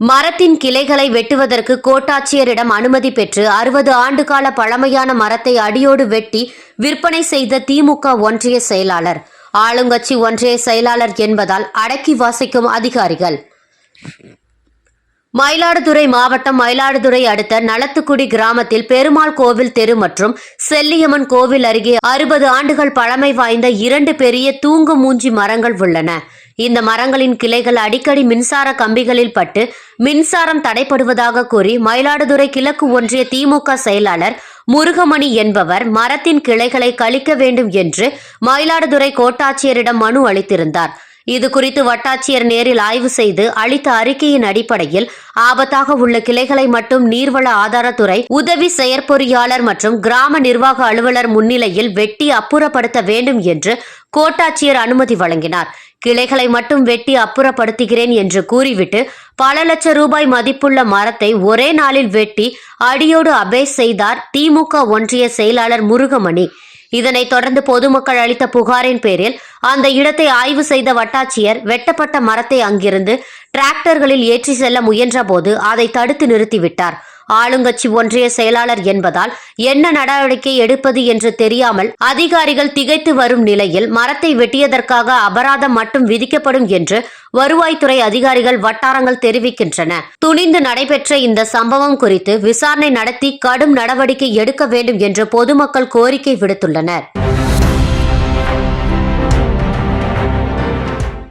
மரத்தின் கிளைகளை வெட்டுவதற்கு கோட்டாட்சியரிடம் அனுமதி பெற்று அறுபது ஆண்டுகால பழமையான மரத்தை அடியோடு வெட்டி விற்பனை செய்த திமுக ஒன்றிய செயலாளர். ஆளுங்கட்சி ஒன்றிய செயலாளர் என்பதால் அடக்கி வாசிக்கும் அதிகாரிகள். மயிலாடுதுறை மாவட்டம் மயிலாடுதுறை அடுத்த நலத்துக்குடி கிராமத்தில் பெருமாள் கோவில் தெரு மற்றும் செல்லியம்மன் கோவில் அருகே அறுபது ஆண்டுகள் பழமை வாய்ந்த இரண்டு பெரிய தூங்கு மூஞ்சி மரங்கள் உள்ளன. இந்த மரங்களின் கிளைகள் அடிக்கடி மின்சார கம்பிகளில் பட்டு மின்சாரம் தடைப்படுவதாக கூறி மயிலாடுதுறை கிழக்கு ஒன்றிய திமுக செயலாளர் முருகமணி என்பவர் மரத்தின் கிளைகளை கழிக்க வேண்டும் என்று மயிலாடுதுறை கோட்டாட்சியரிடம் மனு அளித்திருந்தார். இது குறித்து வட்டாட்சியர் நேரில் ஆய்வு செய்து அளித்த அறிக்கையின் அடிப்படையில் ஆபத்தாக உள்ள கிளைகளை மட்டும் நீர்வள ஆதாரத்துறை உதவி செயற்பொறியாளர் மற்றும் கிராம நிர்வாக அலுவலர் முன்னிலையில் வெட்டி அப்புறப்படுத்த வேண்டும் என்று கோட்டாட்சியர் அனுமதி வழங்கினார். கிளைகளை மட்டும் வெட்டி அப்புறப்படுத்துகிறேன் என்று கூறிவிட்டு பல லட்சம் ரூபாய் மதிப்புள்ள மரத்தை ஒரே நாளில் வெட்டி அடியோடு அபே செய்தார் திமுக ஒன்றிய செயலாளர் முருகமணி. இதனைத் தொடர்ந்து பொதுமக்கள் அளித்த புகாரின் பேரில் அந்த இடத்தை ஆய்வு செய்த வட்டாட்சியர் வெட்டப்பட்ட மரத்தை அங்கிருந்து டிராக்டர்களில் ஏற்றி செல்ல முயன்றபோது அதை தடுத்து நிறுத்திவிட்டார். ஆளுங்கட்சி ஒன்றிய செயலாளர் என்பதால் என்ன நடவடிக்கை எடுப்பது என்று தெரியாமல் அதிகாரிகள் திகைத்து வரும் நிலையில் மரத்தை வெட்டியதற்காக அபராதம் மட்டும் விதிக்கப்படும் என்று வருவாய்த்துறை அதிகாரிகள் வட்டாரங்கள் தெரிவிக்கின்றன. துணிந்து நடைபெற்ற இந்த சம்பவம் குறித்து விசாரணை நடத்தி கடும் நடவடிக்கை எடுக்க வேண்டும் என்று பொதுமக்கள் கோரிக்கை விடுத்துள்ளனர்.